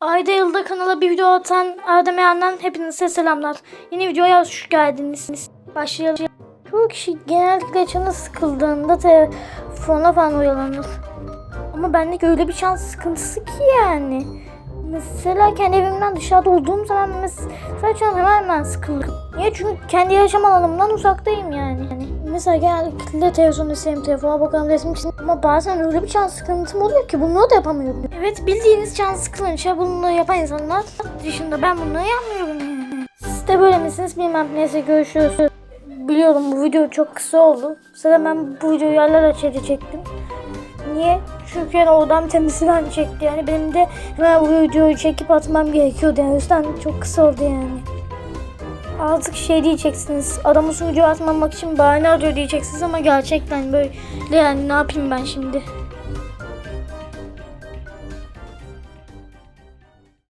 Ayda yılda kanala bir video atan Adem Yan'dan hepinize selamlar. Yeni videoya hoş geldiniz. Başlayalım. Çoğu kişi genellikle canı sıkıldığında telefona falan oyalanır. Ama bendeki öyle bir şans sıkıntısı ki yani. Mesela kendi evimden dışarıda olduğum zaman mesela canım hemen hemen sıkılır. Niye? Çünkü kendi yaşam alanımdan uzaktayım yani. yani mesela genellikle televizyon izleyeyim, telefona bakalım, resim çizeyim. Ama bazen öyle bir can sıkıntım oluyor ki bunları da yapamıyorum. Evet bildiğiniz can sıkılınca bunu yapan insanlar dışında ben bunları yapmıyorum. Siz de böyle misiniz bilmem. Neyse görüşürüz. Biliyorum bu video çok kısa oldu. Zaten ben bu videoyu yerler açıcı çektim. Niye? Çünkü yani oradan temizlen çekti yani benim de hemen bu videoyu çekip atmam gerekiyordu yani o yüzden çok kısa oldu yani. Artık şey diyeceksiniz adamın video atmamak için bahane arıyor diyeceksiniz ama gerçekten böyle yani ne yapayım ben şimdi.